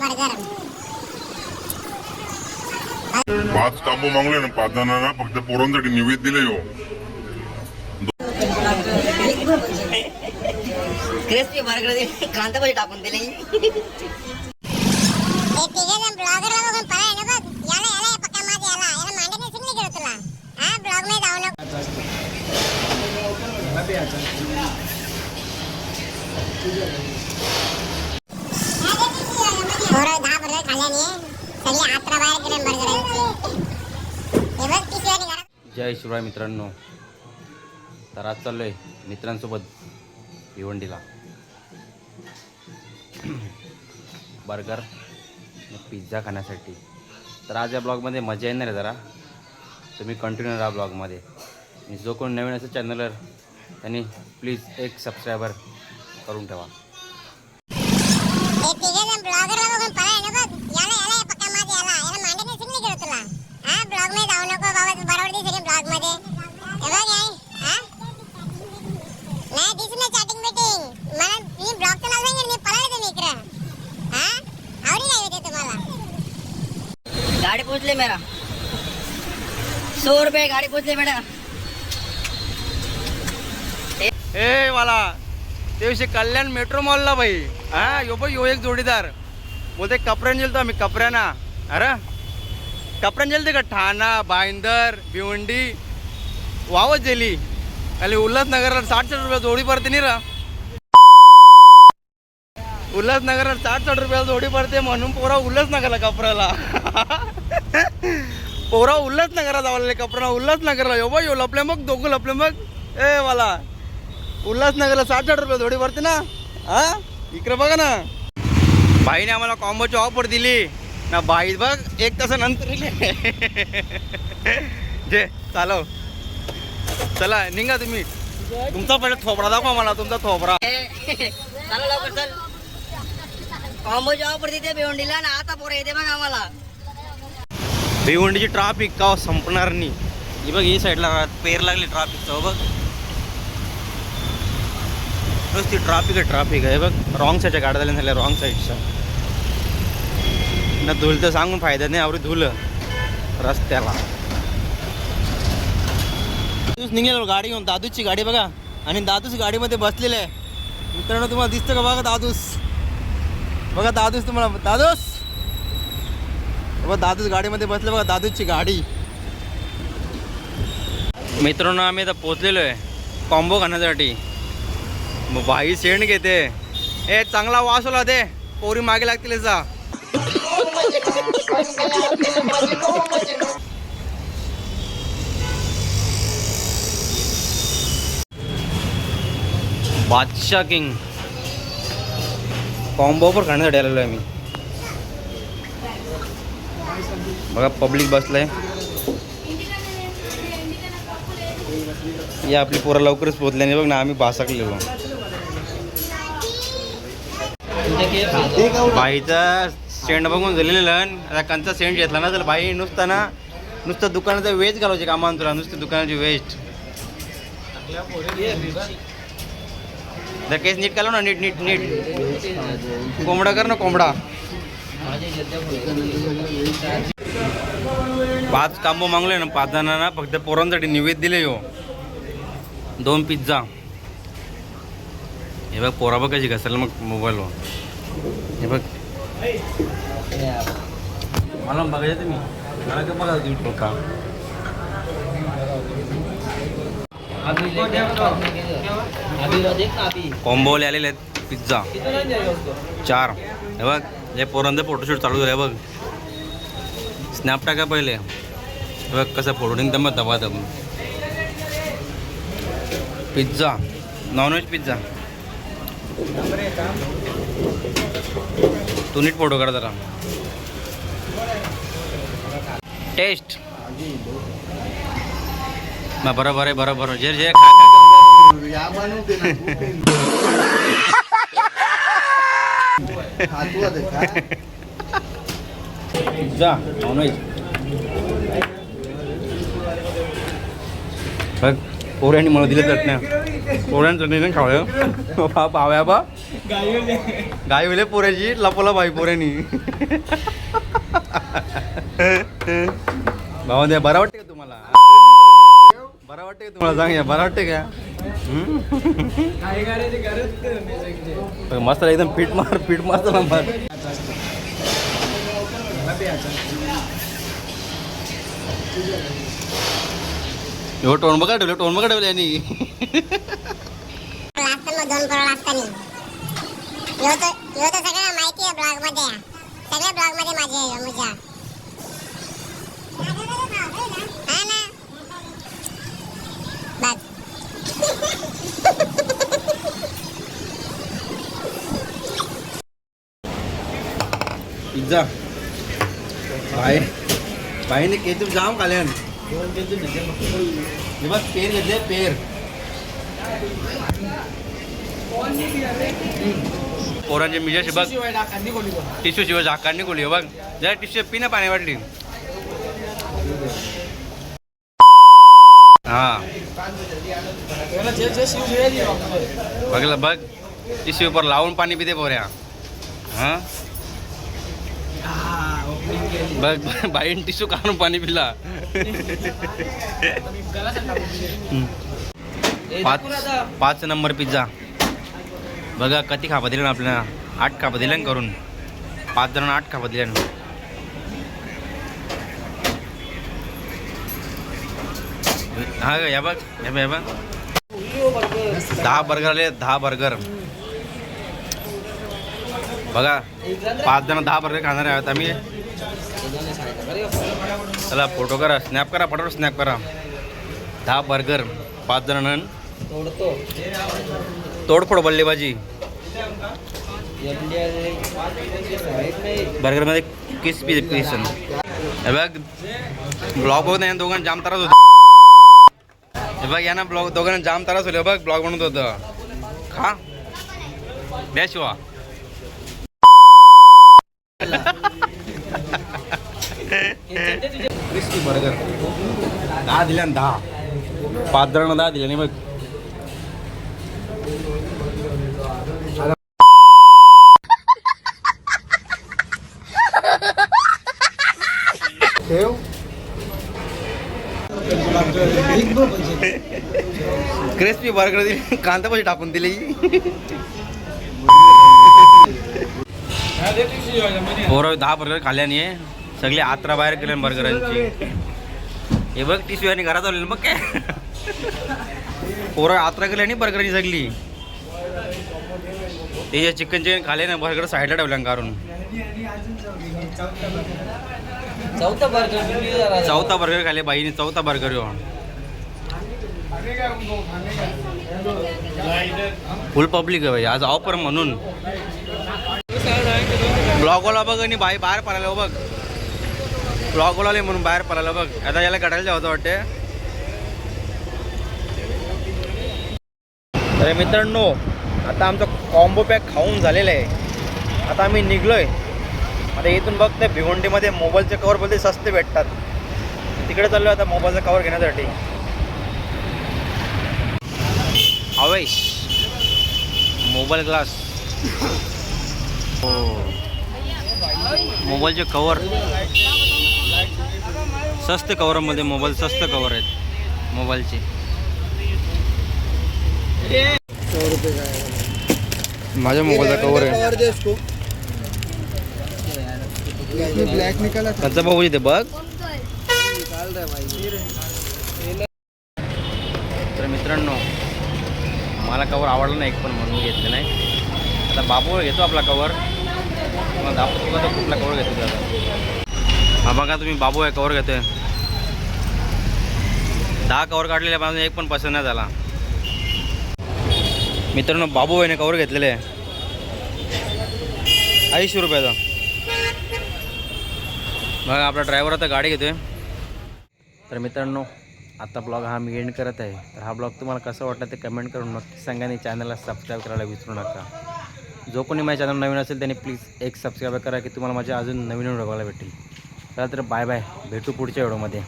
Burger पाच कांबो मागले ना पाच जणांना फक्त पोरांसाठी निवेद दिले हो क्रिस्पी बर्गर दिले कांदा भाजी टाकून दिले जय शिवराय मित्रांनो. तर आज चाललो आहे मित्रांसोबत भिवंडीला. बर्गर पिझ्झा खाण्यासाठी. तर आज या ब्लॉगमध्ये मजा येणार आहे जरा. तुम्ही कंटिन्यू राहा ब्लॉगमध्ये. आणि जो कोण नवीन असेल चॅनलवर त्यांनी प्लीज एक सबस्क्रायबर करून ठेवा. ब्लॉगमध्ये जाऊ नको बाबा तू बरोबर दिसेल ब्लॉगमध्ये हे बघ हा? नाही दिसू ना चॅटिंग मीटिंग मला मी ब्लॉगचं नाव सांगेन मी पळाले तुम्ही इकडं. हा? आवडी नाही होते तुम्हाला? गाड़ी पूछ ले मेरा. सौ रुपए गाड़ी पूछ ले बेटा ए मला दिवशी कल्याण मेट्रो मॉलला बाई. हा यो बाई यो एक जोडीदार. बोलते कपड्यान गेलतो आम्ही कपड्याना. अरे? कपड्यान गेलते का ठाणा भाईंदर भिवंडी वावच गेली खाली उल्हासनगरला साठ साठ रुपया जोडी पडते नाही रा. उल्हासनगरला साठ साठ रुपया जोडी पडते म्हणून पोरा उल्हासनगरला कपड्याला. पोरा उल्हासनगरला आवडले कपडा उल्हासनगरला. यो बाई लपले मग दोघं लपले मग. ए मला उल्हासनगरला साठ साठ रुपये थोडी पडते ना? हा? इकडे बघा ना. भाईने आम्हाला कॉम्बोची ऑफर दिली. ना बाई बघ एक तासानंतर. जे चालव. चला निघा तुम्ही. तुमचा पहिले थोपडा दाखवा मला तुमचा थोपडा चला लवकर चल. कॉम्बो जॉब भिवंडीला ना आता पोरं येते बघ आम्हाला. भिवंडीची ट्राफिक का संपणार नाही. ही बघ ही साईडला पेर लागली ट्राफिकचं बघ. नुसती ट्राफिक आहे ट्राफिक आहे बघ. रॉंग साईडच्या गाड्या झाल्या झाल्या रॉंग साईडच्या ना धुल तर सांगून फायदा नाही आवरी धुल. रस्त्याला. दादूच निघेल हो गाडी घेऊन दादूची गाडी बघा. आणि दादूच गाडीमध्ये बसलेले आहे. मित्रांनो तुम्हाला दिसतं का बघा दादूस? बघा दादूस तुम्हाला दादूस? बघा दादूच गाडीमध्ये बसले बघा दादूची गाडी. मित्रांनो आम्ही आता पोचलेलो आहे कॉम्बो खाण्यासाठी मग बाई शेण घेते. ए चांगला वास होला ते. पोरी मागे लागतील जा बादशाह किंग. कॉम्बो पण खाण्यासाठी आलेलो आहे मी. बघा पब्लिक बसलाय. या आपली पोरं लवकरच पोहोचल्याने बघ ना आम्ही भासाकलेलो. बाईचा सेंट बघून झालेलं आता कंचा सेंट घेतला ना तर बाई नुसतं ना नुसतं दुकानाचं वेज घालायचे कामान तुला नुसतं दुकानाची वेस्ट केस नीट घालव ना नीट नीट नीट. कोंबडा कर ना कोंबडा. पाच कांबो मागले ना पाच जणांना फक्त पोरांसाठी निवेद दिले हो दोन पिझ्झा हे बघ पोरा बघ कशी घसरलं मग मोबाईलवर हे बघ. मला बघायचं तुम्ही मला काय बघा तुम्ही का कॉम्बोले आलेले आहेत पिझ्झा चार हे बघ हे पोरांचं फोटोशूट चालू झालं बघ स्नॅप टाका पहिले हे बघ कसं फोटो निघतं मग दबा दब पिझ्झा नॉनव्हेज पिझ्झा तू नीट फोटो काढ जरा. टेस्ट मग बरोबर आहे बरोबर आहे. जे जे खा खा. पिझ्झा नॉनव्हेज बघ. पोऱ्यांनी मला दिले चटण्या. पोऱ्यानं चटणी नाही खावलं बा पाव्या बा. गाय होईल पोऱ्याची लपवला बाई पोऱ्यानी. भावा द्या बरं वाटते का तुम्हाला? बरं वाटते का तुम्हाला? सांग या बरं वाटते का? मस्त एकदम पीठ मार पीठ मारतो ना मार. एवढं टोन बघा ठेवलं टोन बघा ठेवलं यांनी लागतं मग दोन करोड असताना ह्यो तर ह्यो तर सगळं माहिती आहे ब्लॉगमध्ये आहे. सगळ्या ब्लॉगमध्ये माझी आहे मुजा हा ना बस पिझ्झा बाय बाईने केचप जाम खाल्यान हे बघ पेर घेतले पेर. पोरांचे मिजाशी बघ. टिश्यू शिवाय झाकांनी खोली बघ. जरा टिश्यू पिना पाणी वाटली. हा. बघलं बघ. टिश्यू पर लावून पाणी पिते पोऱ्या. हा. बाईन टिशू काढून पाणी पिला. पाच पाच नंबर पिझ्झा. बघा किती खापा दिले ना आपल्याला. आठ खापा दिल्या करून. पाच जण आठ खापा दिल्या हा का या बघ या बघ या बघ. दहा बर्गर आले दहा बर्गर बघा पाच जण दहा बर्गर खाणार आहोत आम्ही. चला फोटो करा स्नॅप करा फटाफट स्नॅप करा. दहा बर्गर पाच जण नन. तोडफोड बल्लेबाजी. बर्गरमध्ये क्रिस्पी पीस हे बघ ब्लॉग होत नाही दोघांना जाम त्रास होतो. हे बघ या ना ब्लॉग दोघांना जाम त्रास होले बघ ब्लॉग बनवत होतं. खा. द्या बर्गर दहा दिल्या ना दहा पाच जणांना दहा दिल्या नाही बघ ठेव क्रिस्पी बर्गर दिली कांदा पैसे टाकून दिली पोरं दहा बर्गर खाल्ल्याने सगळे आत्रा बाहेर केले बर्गरांची हे बघ ती शिवानी घरात आलेली मग काय. पोरं आत्रा केली आणि बर्गरांची सगळी. ते जे चिकन चिकन खाले ना बर्गर साईडला ठेवल्या काढून. चौथा बर्गर चौथा बर्गर खाले बाईने चौथा बर्गर येऊ फुल पब्लिक आहे भाई आज ऑफर म्हणून. ब्लॉगवाला बघ आणि बाई बाहेर पडायला हो बघ. ब्लॉगवाला म्हणून बाहेर पडायला बघ. आता याला काढायला जावं वाटते तर मित्रांनो आता आमचं कॉम्बो पॅक खाऊन झालेला आहे. आता आम्ही निघलोय. आता इथून बघते भिवंडीमध्ये मोबाईलचे कवर बोलते सस्ते भेटतात. तिकडे चाललो आता मोबाईलचा कवर घेण्यासाठी. अवेश मोबाईल ग्लास हो. मोबाईलचे कवर स्वस्त कवरमध्ये मोबाईल स्वस्त कवर आहेत मोबाईलचे माझ्या मोबाईलचा कवर आहे. त्यांचा भाऊ इथे बघ. तर मित्रांनो मला कवर आवडला नाही एक पण म्हणून घेतलं नाही. आता बाबू घेतो आपला कवर मग दाखवतो तुला तर कुठला कवर घेतो आता हा बघा तुम्ही बाबू आहे कवर घेतोय. दहा कवर काढलेले पण एक पण पसंत नाही झाला. मित्रांनो बाबू आहे कवर घेतलेले आहे. ऐंशी रुपयाचा. बघा आपला ड्रायव्हर आता गाडी घेतोय. तर मित्रांनो आता ब्लॉग हा मी एंड करत आहे. तर हा ब्लॉग तुम्हाला कसं वाटलं ते कमेंट करून नक्की सांगा आणि चॅनलला सबस्क्राईब करायला विसरू नका. जो कोणी माझ्या चॅनल नवीन असेल त्याने प्लीज एक सबस्क्राईब करा की तुम्हाला माझ्या अजून नवीन बघायला भेटेल चला तर बाय बाय. भेटू पुढच्या व्हिडिओमध्ये.